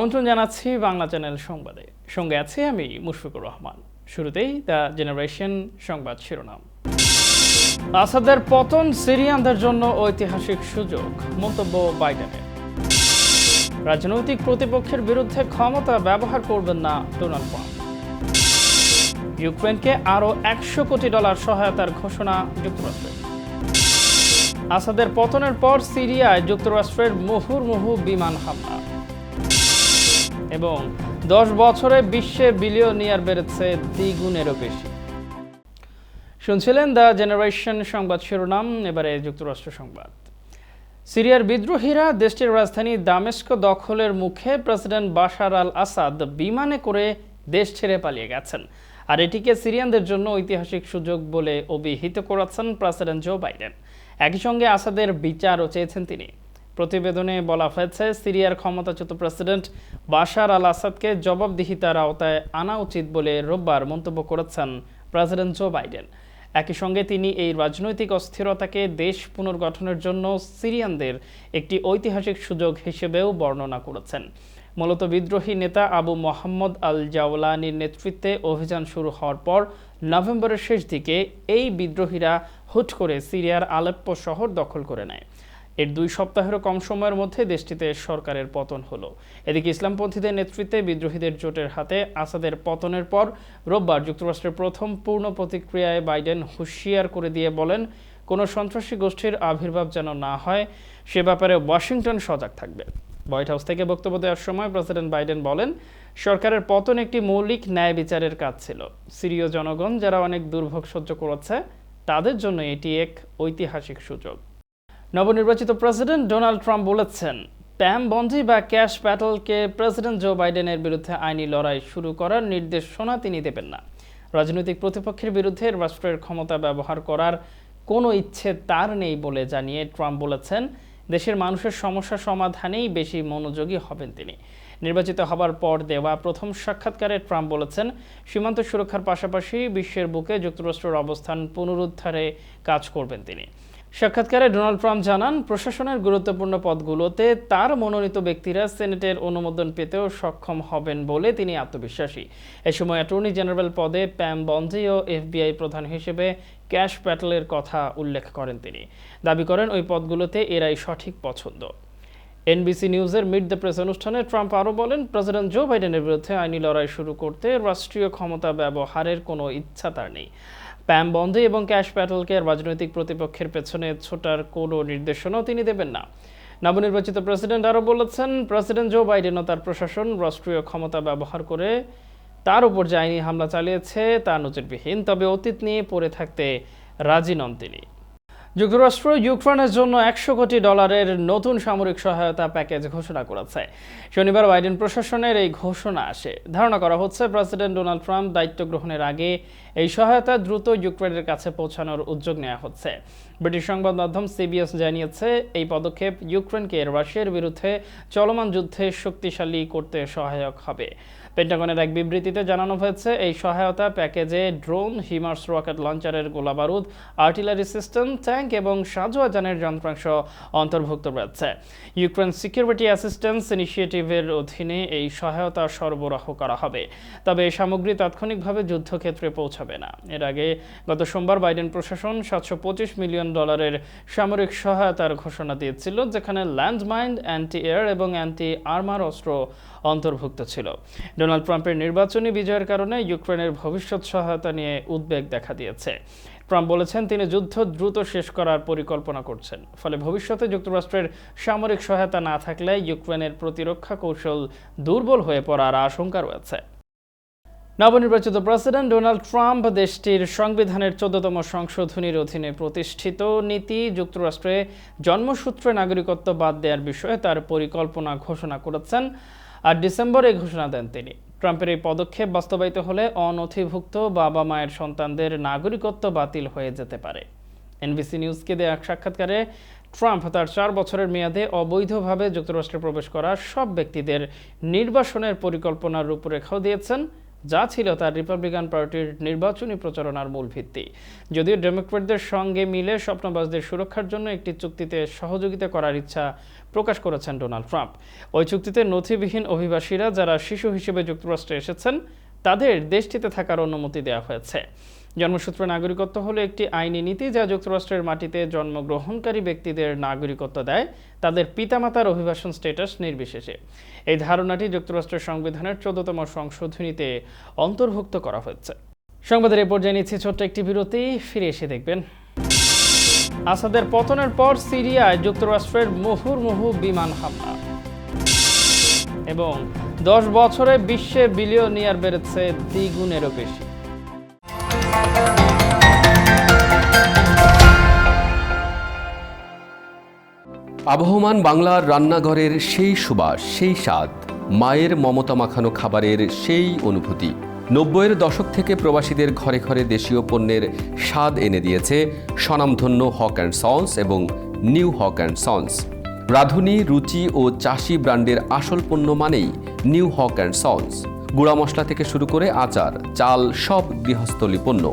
আমন্ত্রণ জানাচ্ছি বাংলা চ্যানেল সংবাদে। সঙ্গে আছি আমি মুশফিকুর রহমান। শুরুতেই দ্য জেনারেশন সংবাদ শিরোনাম। আসাদের পতন সিরিয়ানদের জন্য ঐতিহাসিক সুযোগ, মন্তব্য বাইডেনের। রাজনৈতিক প্রতিপক্ষের বিরুদ্ধে ক্ষমতা ব্যবহার করবেন না ডোনাল্ড ট্রাম্প। ইউক্রেনকে আরও একশো কোটি ডলার সহায়তার ঘোষণা যুক্তরাষ্ট্রের। আসাদের পতনের পর সিরিয়ায় যুক্তরাষ্ট্রের মুহুর্মুহু বিমান হামলা। এবং দশ বছরে বিশ্বে বিলিয়নিয়ার বেড়েছে দ্বিগুণেরও বেশি। শুনছিলেন দ্য জেনারেশন সংবাদ শিরোনাম, এবারে যুক্তরাষ্ট্র সংবাদ। সিরিয়ার বিদ্রোহীরা দেশটির রাজধানী দামেস্ক দখলের মুখে প্রেসিডেন্ট বাশার আল আসাদ বিমানে করে দেশ ছেড়ে পালিয়ে গেছেন। আর এটিকে সিরিয়ানদের জন্য ঐতিহাসিক সুযোগ বলে অভিহিত করেছেন প্রেসিডেন্ট জো বাইডেন। একই সঙ্গে আসাদের বিচারও চেয়েছেন তিনি। প্রতিবেদনে বলা হয়েছে, সিরিয়ার ক্ষমতাচ্যুত প্রেসিডেন্ট বাশার আল আসাদকে জবাবদিহিতার আওতায় আনা উচিত বলে রোববার মন্তব্য করেছেন প্রেসিডেন্ট জো বাইডেন। একই সঙ্গে তিনি এই রাজনৈতিক অস্থিরতাকে দেশ পুনর্গঠনের জন্য সিরিয়ানদের একটি ঐতিহাসিক সুযোগ হিসেবেও বর্ণনা করেছেন। মূলত বিদ্রোহী নেতা আবু মোহাম্মদ আল জাওলানির নেতৃত্বে অভিযান শুরু হওয়ার পর নভেম্বরের শেষ দিকে এই বিদ্রোহীরা হুট করে সিরিয়ার আলেপ্পো শহর দখল করে নেয়। এর দুই সপ্তাহেরও কম সময়ের মধ্যে দেশটিতে সরকারের পতন হলো। এদিকে ইসলামপন্থীদের নেতৃত্বে বিদ্রোহীদের জোটের হাতে আসাদের পতনের পর রোববার যুক্তরাষ্ট্রের প্রথম পূর্ণ প্রতিক্রিয়ায় বাইডেন হুঁশিয়ার করে দিয়ে বলেন, কোনো সন্ত্রাসী গোষ্ঠীর আবির্ভাব যেন না হয়, সে ব্যাপারে ওয়াশিংটন সজাগ থাকবে। হোয়াইট হাউস থেকে বক্তব্য দেওয়ার সময় প্রেসিডেন্ট বাইডেন বলেন, সরকারের পতন একটি মৌলিক ন্যায় বিচারের কাজ ছিল। সিরীয় জনগণ যারা অনেক দুর্ভোগ সহ্য করেছে, তাদের জন্য এটি এক ঐতিহাসিক সুযোগ। নবনির্বাচিত প্রেসিডেন্ট ডোনাল্ড ট্রাম্প বলেছেন, প্যাম বন্ডি বা ক্যাশ প্যাটেলকে প্রেসিডেন্ট জো বাইডেনের বিরুদ্ধে আইনি লড়াই শুরু করার নির্দেশনা তিনি দেবেন না। রাজনৈতিক প্রতিপক্ষের বিরুদ্ধে রাষ্ট্রের ক্ষমতা ব্যবহার করার কোনো ইচ্ছে তার নেই বলে জানিয়ে ট্রাম্প বলেছেন, দেশের মানুষের সমস্যা সমাধানেই বেশি মনোযোগী হবেন তিনি। নির্বাচিত হবার পর দেওয়া প্রথম সাক্ষাৎকারে ট্রাম্প বলেছেন, সীমান্ত সুরক্ষার পাশাপাশি বিশ্বের বুকে যুক্তরাষ্ট্রের অবস্থান পুনরুদ্ধারে কাজ করবেন তিনি। সাক্ষাৎকারে ডোনাল্ড ট্রাম্প জানান, প্রশাসনের গুরুত্বপূর্ণ পদগুলোতে তার মনোনীত ব্যক্তিরা সেনেটের অনুমোদন পেতেও সক্ষম হবেন বলে তিনি আত্মবিশ্বাসী। এ সময় অ্যাটর্নি জেনারেল পদে প্যাম বন্ডি ও এফবিআই প্রধান হিসেবে ক্যাশ প্যাটেলের কথা উল্লেখ করেন তিনি। দাবি করেন, ওই পদগুলোতে এরাই সঠিক পছন্দ। এনবিসি নিউজের মিড দ্য প্রেস অনুষ্ঠানে ট্রাম্প আরও বলেন, প্রেসিডেন্ট জো বাইডেনের বিরুদ্ধে আইনি লড়াই শুরু করতে রাষ্ট্রীয় ক্ষমতা ব্যবহারের কোনো ইচ্ছা তার নেই। প্যাম বন্ধে এবং ক্যাশ প্যাটেলকে রাজনৈতিক প্রতিপক্ষের পেছনে ছোটার কোনো নির্দেশনাও তিনি দেবেন না। নবনির্বাচিত প্রেসিডেন্ট আরও বলেছেন, প্রেসিডেন্ট জো বাইডেন ও তার প্রশাসন রাষ্ট্রীয় ক্ষমতা ব্যবহার করে তার উপর যে আইনি হামলা চালিয়েছে তা নজিরবিহীন, তবে অতীত নিয়ে পড়ে থাকতে রাজি নন তিনি। যুক্তরাষ্ট্র ইউক্রেনের জন্য একশো কোটি ডলারের নতুন সামরিক সহায়তা প্যাকেজ ঘোষণা করেছে। শনিবার বাইডেন প্রশাসনের এই ঘোষণা আসে। ধারণা করা হচ্ছে, প্রেসিডেন্ট ডোনাল্ড ট্রাম্প দায়িত্ব গ্রহণের আগে এই সহায়তা দ্রুত ইউক্রেনের কাছে পৌঁছানোর উদ্যোগ নেওয়া হচ্ছে। ব্রিটিশ সংবাদ মাধ্যম সিবিএস জানিয়েছে, এই পদক্ষেপ ইউক্রেনকে রাশিয়ার বিরুদ্ধে চলমান যুদ্ধে শক্তিশালী করতে সহায়ক হবে। পেন্টাগনের এক বিবৃতিতে জানানো হয়েছে, এই সহায়তা প্যাকেজে ড্রোন, হিমার্স রকেট লঞ্চারের গোলাবারুদ, আর্টিলারি সিস্টেম, ট্যাঙ্ক এবং সাজোয়া যানের যন্ত্রাংশ অন্তর্ভুক্ত রয়েছে। ইউক্রেন সিকিউরিটি অ্যাসিস্ট্যান্স ইনিশিয়েটিভের অধীনে এই সহায়তা সরবরাহ করা হবে। তবে এই সামগ্রী তাৎক্ষণিকভাবে যুদ্ধক্ষেত্রে পৌঁছাবে না। এর আগে গত সোমবার বাইডেন প্রশাসন সাতশো পঁচিশ মিলিয়ন ডলারের সামরিক সহায়তার ঘোষণা দিয়েছিল, যেখানে ল্যান্ডমাইন অ্যান্টি এয়ার এবং অ্যান্টি আর্মার অস্ত্র অন্তর্ভুক্ত ছিল। ডোনাল্ড ট্রাম্পের নির্বাচনী বিজয়ের কারণে ইউক্রেনের ভবিষ্যৎ সহায়তা নিয়ে উদ্বেগ দেখা দিয়েছে। ট্রাম্প বলেছেন, তিনি যুদ্ধ দ্রুত শেষ করার পরিকল্পনা করছেন। ফলে ভবিষ্যতে যুক্তরাষ্ট্রের সামরিক সহায়তা না থাকলে ইউক্রেনের প্রতিরক্ষা কৌশল দুর্বল হয়ে পড়ার আশঙ্কা রয়েছে। নবনির্বাচিত প্রেসিডেন্ট ডোনাল্ড ট্রাম্প দেশটির সংবিধানের চোদ্দতম সংশোধনীর অধীনে প্রতিষ্ঠিত নীতি যুক্তরাষ্ট্রে জন্মসূত্রে নাগরিকত্ব বাদ দেওয়ার বিষয়ে তার পরিকল্পনা ঘোষণা করেছেন। আর ডিসেম্বরে ঘোষণা দেন তিনি। ট্রাম্পের এই পদক্ষেপ বাস্তবায়িত হলে অনথিভুক্ত বাবা মায়ের সন্তানদের নাগরিকত্ব বাতিল হয়ে যেতে পারে। এনবিসি নিউজকে দেয়া এক সাক্ষাৎকারে ট্রাম্প তার চার বছরের মেয়াদে অবৈধভাবে যুক্তরাষ্ট্রে প্রবেশ করা সব ব্যক্তিদের নির্বাসনের পরিকল্পনার রূপরেখাও দিয়েছেন। যা ছিল তার রিপাবলিকান পার্টির নির্বাচনী প্রচারণার মূল ভিত্তি। যদিও ডেমোক্রেটদের সঙ্গে মিলে স্বপ্নবাজদের সুরক্ষার জন্য একটি চুক্তিতে সহযোগিতা করার ইচ্ছা প্রকাশ করেছেন ডোনাল্ড ট্রাম্প ওই চুক্তিতে নথিবিহীন অভিবাসীরা যারা শিশু হিসেবে যুক্তরাষ্ট্রে এসেছেন, তাদের দেশটিতে থাকার অনুমতি দেওয়া হয়েছে। জন্মসূত্র নাগরিকত্ব হলো একটি আইনি নীতি যা যুক্তরাষ্ট্রের মাটিতে জন্মগ্রহণকারী ব্যক্তিদের নাগরিকত্ব দেয়, তাদের পিতামাতার অভিবাসন স্ট্যাটাস নির্বিশেষে। এই ধারণাটি যুক্তরাষ্ট্রের সংবিধানের চোদ্দতম সংশোধনীতে অন্তর্ভুক্ত করা হয়েছে। সংবাদের এ পর্যায়ে নিচ্ছি ছোট্ট একটি বিরতি, ফিরে এসে দেখবেন। আসাদের পতনের পর সিরিয়ায় যুক্তরাষ্ট্রের মুহুর্মুহু বিমান হামলা। এবং দশ বছরে বিশ্বে বিলিয়নিয়ার বেড়েছে দ্বিগুণেরও বেশি। আবহমান বাংলার রান্নাঘরের সেই সুবাস, সেই স্বাদ, মায়ের মমতা মাখানো খাবারের সেই অনুভূতি। নব্বইয়ের দশক থেকে প্রবাসীদের ঘরে ঘরে দেশীয় পণ্যের স্বাদ এনে দিয়েছে স্বনামধন্য হক অ্যান্ড সন্স এবং new Haque and Sons. Radhuni, Ruchi ও চাষি ব্র্যান্ডের আসল পণ্য মানেই নিউ হক অ্যান্ড সন্স। গুঁড়া মশলা থেকে শুরু করে আচার চাল সব গৃহস্থলী পণ্য।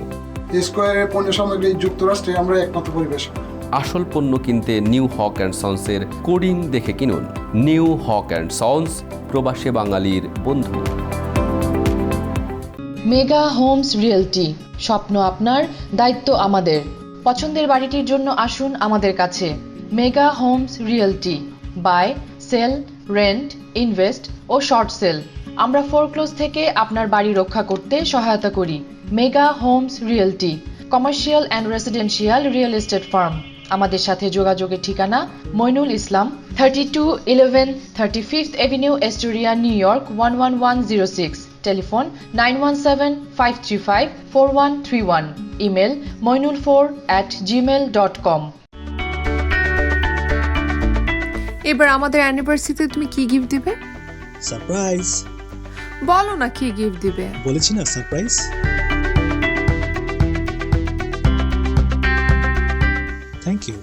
স্কোয়ারের পণ্য সামগ্রী যুক্তরাষ্ট্রে আমরা একমাত্র পরিবেশক আসল পণ্য কিনতে নিউ হক অ্যান্ড সন্সের কোডিং দেখে কিনুন। নিউ হক অ্যান্ড সন্স প্রবাসী বাঙালির বন্ধু। মেগা হোমস রিয়েলটি স্বপ্ন আপনার দায়িত্ব আমাদের। পছন্দের বাড়িটির জন্য আসুন আমাদের কাছে। Mega Homes Realty buy sell rent invest ও শর্ট সেল। আমরা ফোরক্লোজ থেকে আপনার বাড়ি রক্ষা করতে সহায়তা করি। Mega Homes Realty commercial and residential real estate firm আমাদের সাথে যোগাযোগের ঠিকানা Moinul Islam thirty two eleven thirty fifth avenue Astoria New York one one one zero six telephone nine one seven five three five four one three one email Moinul four at Gmail dot com এবার আমাদের অ্যানিভার্সারিতে তুমি কি gift দিবে? Surprise বলো না কি gift দিবে। বলেছি না সারপ্রাইজ থ্যাংক ইউ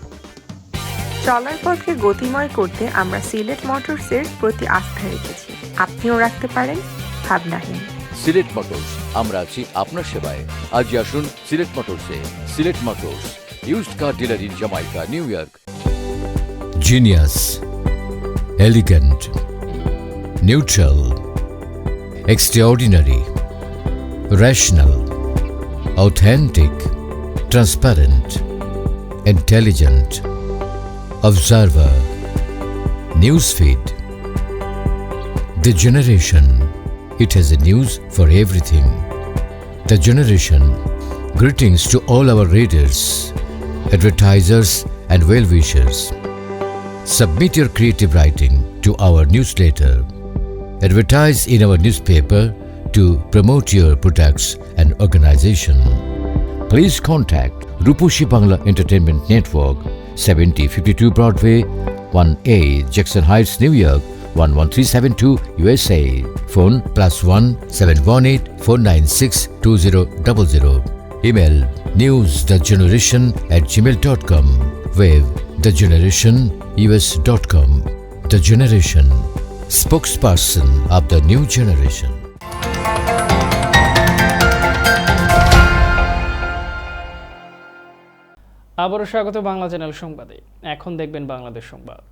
চলার পথকে গতিময় করতে আমরা সিলেট মোটরসের প্রতি আস্থা রেখেছি। আপনিও রাখতে পারেন ভাবনাহীন। সিলেট মোটরস আমরা আছি আপনার সেবায়। আজই আসুন Sylhet মোটরসে। Sylhet Motors used car dealer in Jamaica New York Genius, elegant, neutral, extraordinary, rational, authentic, transparent, intelligent, observer, newsfeed. The generation, it has a news for everything. The generation, greetings to all our readers, advertisers, and well wishers. Submit your creative writing to our newsletter. Advertise in our newspaper to promote your products and organization. Please contact Rupushi Bangla Entertainment Network, 7052 Broadway, 1A, Jackson Heights, New York, 11372 USA. Phone plus 1 718 496 2000. Email newsthegeneration at gmail.com. Web thegenerationus.com. The Generation, spokesperson of the new generation. আবারও স্বাগত Bangla channel সংবাদে এখন দেখবেন বাংলাদেশ সংবাদ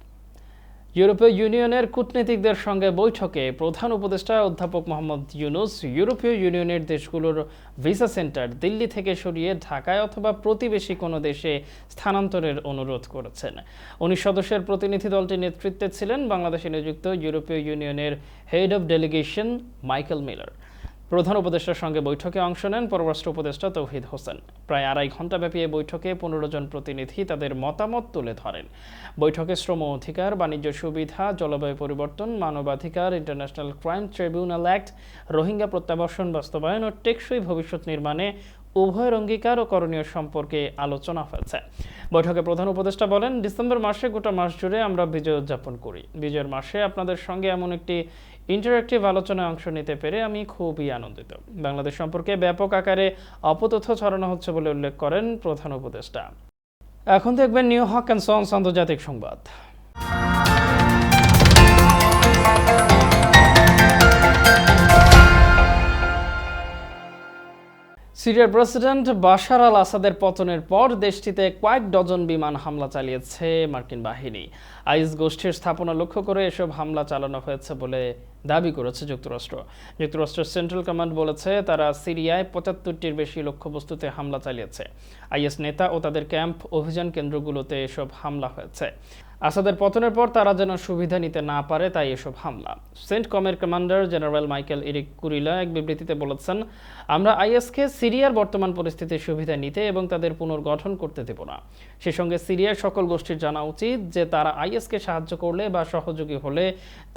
ইউরোপীয় ইউনিয়নের কূটনীতিকদের সঙ্গে বৈঠকে প্রধান উপদেষ্টা অধ্যাপক মোহাম্মদ ইউনুস ইউরোপীয় ইউনিয়নের দেশগুলোর ভিসা সেন্টার দিল্লি থেকে সরিয়ে ঢাকায় অথবা প্রতিবেশী কোনো দেশে স্থানান্তরের অনুরোধ করেছেন। উনিশ সদস্যের প্রতিনিধি দলটির নেতৃত্বে ছিলেন বাংলাদেশে নিযুক্ত ইউরোপীয় ইউনিয়নের head of delegation Michael Miller. প্রধান উপদেষ্টার সঙ্গে বৈঠকে অংশ নেন পররাষ্ট্র উপদেষ্টা তৌহিদ হোসেন। প্রায় আড়াই ঘণ্টাব্যাপী এই বৈঠকে পনেরো জন প্রতিনিধি তাদের মতামত তুলে ধরেন। বৈঠকে শ্রম অধিকার, বাণিজ্য সুবিধা, জলবায়ু পরিবর্তন, মানবাধিকার, International Crime Tribunal Act, Rohingya প্রত্যাবাসন বাস্তবায়ন ও টেকসই ভবিষ্যৎ নির্মাণে উভয়ের অঙ্গীকার ও করণীয় সম্পর্কে আলোচনা হয়েছে। বৈঠকে প্রধান উপদেষ্টা বলেন, ডিসেম্বর মাসে গোটা মাস জুড়ে আমরা বিজয় উদযাপন করি। বিজয়ের মাসে আপনাদের সঙ্গে এমন একটি ইন্টারেক্টিভ আলোচনায় অংশ নিতে পেরে আমি খুবই আনন্দিত। বাংলাদেশ সম্পর্কে ব্যাপক আকারে অপতথ্য ছড়ানো হচ্ছে বলে উল্লেখ করেন প্রধান উপদেষ্টা। এখন দেখবেন নিউ হক অ্যান্ড সন্স আন্তর্জাতিক সংবাদ। সিরিয়ার প্রেসিডেন্ট বাশার আল আসাদের পতনের পর দেশটিতে কয়েক ডজন বিমান হামলা চালিয়েছে মার্কিন বাহিনী। আইস গোষ্ঠীর স্থাপনা লক্ষ্য করে এসব হামলা চালানো হয়েছে বলে দাবি করেছে যুক্তরাষ্ট্র। যুক্তরাষ্ট্রের সেন্ট্রাল কমান্ড বলেছে, তারা সিরিয়ায় পঁচাত্তরটির বেশি লক্ষ্যবস্তুতে হামলা চালিয়েছে। আইএস নেতা ও তাদের ক্যাম্প অভিযান কেন্দ্রগুলোতে এসব হামলা হয়েছে। আসাদের পতনের পর তারা যেন সুবিধা নিতে না পারে তাই এসব হামলা। সেন্ট কমের commander general Michael Erik Kurilla এক বিবৃতিতে বলেছেন, আমরা আইএসকে সিরিয়ার বর্তমান পরিস্থিতির সুবিধা নিতে এবং তাদের পুনর্গঠন করতে দেব না। সে সঙ্গে সিরিয়ার সকল গোষ্ঠীর জানা উচিত যে তারা আইএসকে সাহায্য করলে বা সহযোগী হলে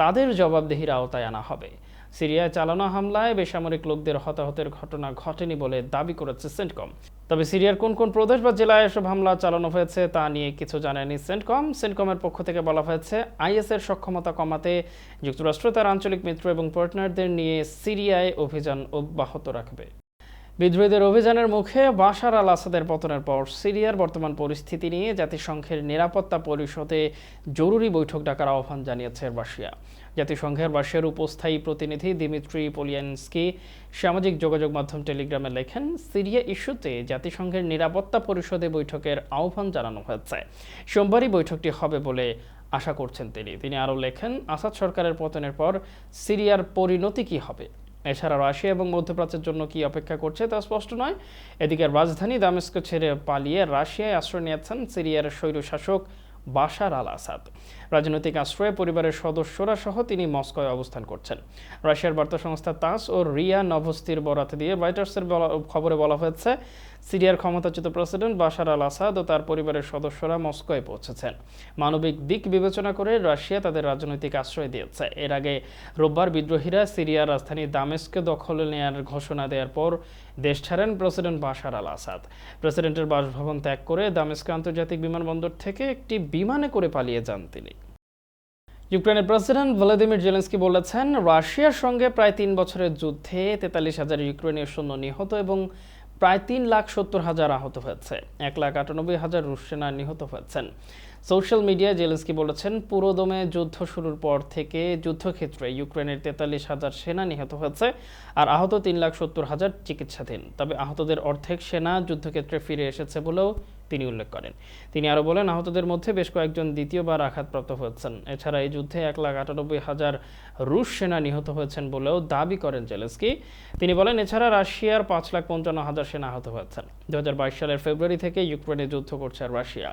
তাদের জবাবদেহির আওতায় আনা হবে। সিরিয়ায় চালানো হামলায় বেসামরিক লোকদের হতাহতের ঘটনা ঘটেনি বলে দাবি করেছে সেন্টকম। তবে সিরিয়ার কোন কোন প্রদেশ বা জেলায় এসব হামলা চালানো হয়েছে তা নিয়ে কিছু জানায়নি সেন্টকম। সেন্টকমের পক্ষ থেকে বলা হয়েছে আইএসের সক্ষমতা কমাতে যুক্তরাষ্ট্র, তার আঞ্চলিক মিত্র এবং পার্টনারদের নিয়ে সিরিয়ায় অভিযান অব্যাহত রাখবে। বিদ্রোহীদের অভিযানের মুখে বাশার আল আসাদের পতনের পর সিরিয়ার বর্তমান পরিস্থিতি নিয়ে জাতিসংঘের নিরাপত্তা পরিষদে জরুরি বৈঠক ডাকার আহ্বান জানিয়েছে রাশিয়া জাতিসংঘের রাশিয়ার উপস্থায়ী প্রতিনিধি দিমিত্রি পোলিয়ানস্কি সামাজিক যোগাযোগ মাধ্যম টেলিগ্রামে লেখেন, সিরিয়া ইস্যুতে জাতিসংঘের নিরাপত্তা পরিষদে বৈঠকের আহ্বান জানানো হয়েছে। সোমবারই বৈঠকটি হবে বলে আশা করছেন তিনি। তিনি আরও লেখেন, আসাদ সরকারের পতনের পর সিরিয়ার পরিণতি কী হবে? এছাড়া রাশিয়া এবং মধ্যপ্রাচ্যের জন্য কি অপেক্ষা করছে তা স্পষ্ট নয়। এদিকে রাজধানী দামেস্ক ছেড়ে পালিয়ে রাশিয়ায় আশ্রয় নিয়েছেন সিরিয়ার স্বৈরশাসক বাশার আল আসাদ। রাজনৈতিক আশ্রয়ে পরিবারের সদস্যরা সহ তিনি মস্কোয় অবস্থান করছেন। রাশিয়ার বার্তা সংস্থা তাস ও রিয়া নভস্তির বরাত দিয়ে রয়টার্সের খবরে বলা হয়েছে, সিরিয়ার ক্ষমতাচ্যুত প্রেসিডেন্ট বাশার আল আসাদ ও তার পরিবারের সদস্যরা মস্কোয় পৌঁছেছেন। মানবিক দিক বিবেচনা করে রাশিয়া তাদের রাজনৈতিক আশ্রয় দিয়েছে। এর আগে রোববার বিদ্রোহীরা সিরিয়ার রাজধানী দামেস্কে দখল নেয়ার ঘোষণা দেওয়ার পর দেশ ছাড়েন প্রেসিডেন্ট বাশার আল আসাদ প্রেসিডেন্টের বাসভবন ত্যাগ করে দামেস্ক আন্তর্জাতিক বিমানবন্দর থেকে একটি বিমানে করে পালিয়ে যান তিনি। ইউক্রেনের প্রেসিডেন্ট ভ্লাদিমির জেলেন্সকি বলেছেন, রাশিয়ার সঙ্গে প্রায় তিন বছরের যুদ্ধে তেতাল্লিশ হাজার ইউক্রেনীয় সৈন্য নিহত এবং প্রায় তিন লাখ সত্তর হাজার আহত হয়েছে। এক লাখ আটানব্বই হাজার রুশ সেনা নিহত হয়েছেন। সোশ্যাল মিডিয়ায় জেলেন্সকি বলেছেন, পুরোদমে যুদ্ধ শুরুর পর থেকে যুদ্ধক্ষেত্রে ইউক্রেনের তেতাল্লিশ হাজার সেনা নিহত হয়েছে আর আহত তিন লাখ সত্তর হাজার চিকিৎসাধীন। তবে আহতদের অর্ধেক সেনা যুদ্ধক্ষেত্রে ফিরে এসেছে বলেও তিনি উল্লেখ করেন। তিনি আরও বলেন, আহতদের মধ্যে বেশ কয়েকজন দ্বিতীয়বার আঘাতপ্রাপ্ত হয়েছেন। এছাড়া এই যুদ্ধে এক লাখ আটানব্বই হাজার রুশ সেনা নিহত হয়েছেন বলেও দাবি করেন জেলেস্কি তিনি বলেন, এছাড়া রাশিয়ার পাঁচ লাখ পঞ্চান্ন হাজার সেনা আহত হয়েছেন। দু হাজার বাইশ সালের ফেব্রুয়ারি থেকে ইউক্রেনে যুদ্ধ করছে রাশিয়া।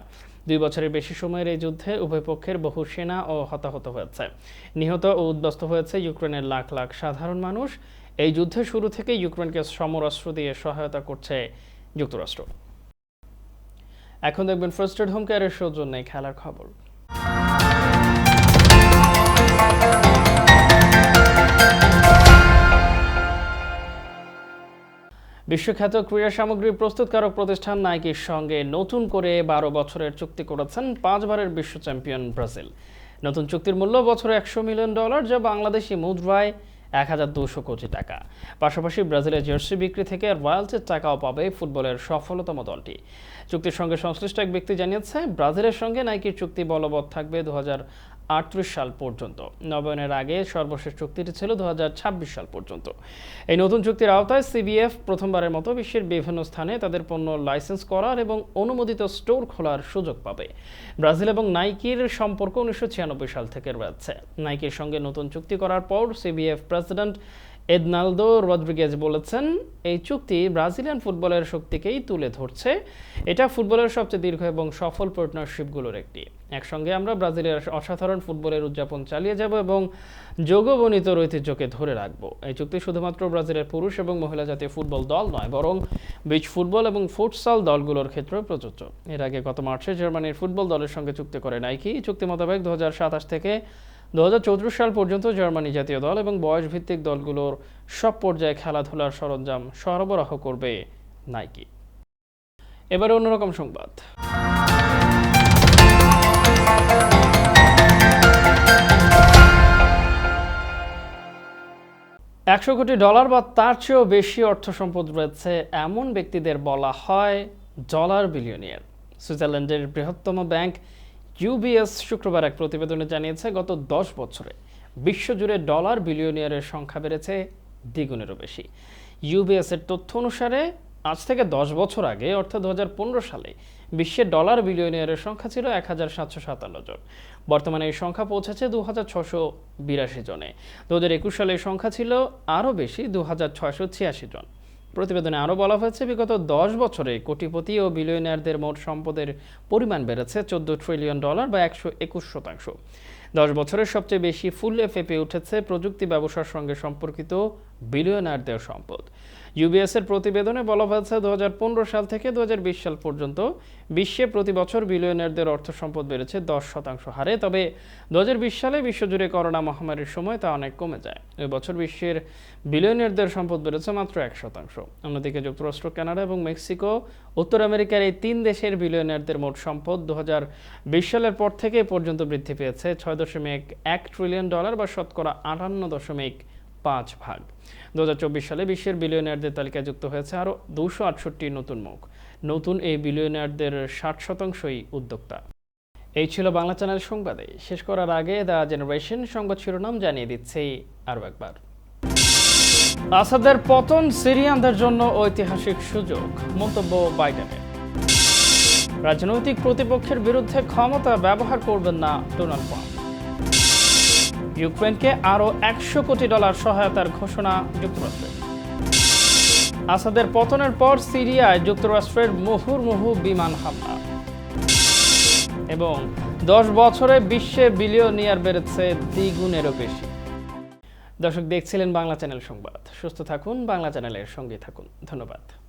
দুই বছরের বেশি সময়ের এই যুদ্ধে উভয় পক্ষের বহু সেনা ও হতাহত হয়েছে। নিহত ও উদ্বস্ত হয়েছে ইউক্রেনের লাখ লাখ সাধারণ মানুষ। এই যুদ্ধে শুরু থেকে ইউক্রেনকে সমরাস্ত্র দিয়ে সহায়তা করছে যুক্তরাষ্ট্র। এখন দেখবেন ফার্স্টেড হোম কেয়ারের সৌজন্যে খেলার খবর। বিশ্বখ্যাত ক্রীড়া সামগ্রী প্রস্তুতকারক প্রতিষ্ঠান নাইকির সঙ্গে নতুন করে বারো বছরের চুক্তি করেছেন পাঁচবারের বিশ্ব চ্যাম্পিয়ন ব্রাজিল। নতুন চুক্তির মূল্য বছরে একশো মিলিয়ন ডলার, যা বাংলাদেশি মুদ্রায় এক হাজার দুশো কোটি টাকা। পাশাপাশি ব্রাজিলের জার্সি বিক্রি থেকে রয়্যালটির টাকাও পাবে ফুটবলের সফলতম দলটি। চুক্তির সঙ্গে সংশ্লিষ্ট এক ব্যক্তি জানিয়েছে, ব্রাজিলের সঙ্গে নাইকির চুক্তি বলবৎ থাকবে দু সাল পর্যন্ত। নবায়নের আগে সর্বশেষ চুক্তিটি ছিল দু সাল পর্যন্ত। এই নতুন চুক্তির আওতায় সিবিএফ প্রথমবারের মতো বিশ্বের বিভিন্ন স্থানে তাদের পণ্য লাইসেন্স করার এবং অনুমোদিত স্টোর খোলার সুযোগ পাবে। ব্রাজিল এবং নাইকির সম্পর্ক উনিশশো ছিয়ানব্বই সাল থেকে রয়েছে। নাইকির সঙ্গে নতুন চুক্তি করার পর সিবিএফ প্রেসিডেন্ট এদনালদো রদ্রিগেজ বলেছেন, এই চুক্তি ব্রাজিলিয়ান ফুটবলের শক্তিকেই তুলে ধরছে। এটা ফুটবলের সবচেয়ে দীর্ঘ এবং সফল পার্টনারশিপগুলোর একটি। একসঙ্গে আমরা ব্রাজিলের অসাধারণ ফুটবলের উদযাপন চালিয়ে যাব এবং যোগবনিত ঐতিহ্যকে ধরে রাখব। এই চুক্তি শুধুমাত্র ব্রাজিলের পুরুষ এবং মহিলা জাতীয় ফুটবল দল নয়, বরং বিচ ফুটবল এবং ফুটসাল দলগুলোর ক্ষেত্রেও প্রযোজ্য। এর আগে গত মার্চে জার্মানির ফুটবল দলের সঙ্গে চুক্তি করে নাইকি। চুক্তি মোতাবেক দু হাজার সাতাশ থেকে দু সাল পর্যন্ত জার্মানি জাতীয় দল এবং বয়সভিত্তিক দলগুলোর সব পর্যায়ে খেলাধুলার সরঞ্জাম সরবরাহ করবে নাইকি। এবারে অন্যরকম সংবাদ। একশো কোটি ডলার বা তার চেয়েও বেশি অর্থ সম্পদ রয়েছে এমন ব্যক্তিদের বলা হয় ডলার বিলিয়নিয়ার। সুইজারল্যান্ডের বৃহত্তম ব্যাংক ইউবিএস শুক্রবার এক প্রতিবেদনে জানিয়েছে, গত দশ বছরে বিশ্বজুড়ে ডলার বিলিয়নিয়ারের সংখ্যা বেড়েছে দ্বিগুণেরও বেশি। ইউবিএস এর তথ্য অনুসারে, আজ থেকে দশ বছর আগে, অর্থাৎ দু হাজার পনেরো সালে বিশ্বের ডলার বিলিয়নিয়ারের সংখ্যা ছিল এক হাজার সাতশো সাতান্ন জন। বর্তমানে এই সংখ্যা পৌঁছেছে দু হাজার ছশো বিরাশি জনে। দু একুশ সালে সংখ্যা ছিল আরও বেশি, দু হাজার ছয়শো ছিয়াশি জন। প্রতিবেদনে আরও বলা হয়েছে, বিগত দশ বছরে কোটিপতি ও বিলিয়নিয়ারদের মোট সম্পদের পরিমাণ বেড়েছে চোদ্দ ট্রিলিয়ন ডলার বা একশো একুশ শতাংশ। দশ বছরের সবচেয়ে বেশি ফুলে ফেপে উঠেছে প্রযুক্তি ব্যবসার সঙ্গে সম্পর্কিত বিলিয়নারদের সম্পদ। ইউবিএস এর প্রতিবেদনে বলা হয়েছে, দু হাজার পনেরো সাল থেকে দু হাজার বিশ সাল পর্যন্ত বিশ্বে প্রতি বছর বিলিয়নারদের অর্থ সম্পদ বেড়েছে দশ শতাংশ হারে। তবে দু হাজার বিশ সালে বিশ্বজুড়ে করোনা মহামারীর সময় তা অনেক কমে যায়। ওই বছর বিশ্বের বিলিয়নারদের সম্পদ বেড়েছে মাত্র এক শতাংশ। অন্যদিকে যুক্তরাষ্ট্র, কানাডা এবং মেক্সিকো উত্তর আমেরিকার এই তিন দেশের বিলিয়নারদের মোট সম্পদ দু সালের পর থেকে পর্যন্ত বৃদ্ধি পেয়েছে। ছয় দশমিক এক ট্রিলিয়ন ডলার বা শতকরা আটান্ন দশমিক পাঁচ ভাগ। দুহাজার চব্বিশ সালে বিশ্বের বিলিয়নারদের তালিকায় যুক্ত হয়েছে আরও দুশো আটষট্টি নতুন মুখ। নতুন এই বিলিয়নারদের ষাট শতাংশই উদ্যোক্তা। এই ছিল বাংলা চ্যানেল সংবাদে। শেষ করার আগে দ্য জেনারেশন সংবাদ শিরোনাম জানিয়ে দিচ্ছে আরও একবার। আসাদের পতন সিরিয়ানদের জন্য ঐতিহাসিক সুযোগ, মন্তব্য বাইডেনের। রাজনৈতিক প্রতিপক্ষের বিরুদ্ধে ক্ষমতা ব্যবহার করবেন না ডোনাল্ড ট্রাম্প। ইউক্রেনকে আরও একশো কোটি ডলার সহায়তার ঘোষণা যুক্তরাষ্ট্রের আসাদের পতনের পর সিরিয়ায় যুক্তরাষ্ট্রের মুহুর্মুহু বিমান হামলা। এবং দশ বছরে বিশ্বে বিলিয়নিয়ার বেড়েছে দ্বিগুণেরও বেশি। দর্শক দেখছিলেন বাংলা চ্যানেল সংবাদ। সুস্থ থাকুন বাংলা চ্যানেলের সঙ্গে থাকুন। ধন্যবাদ।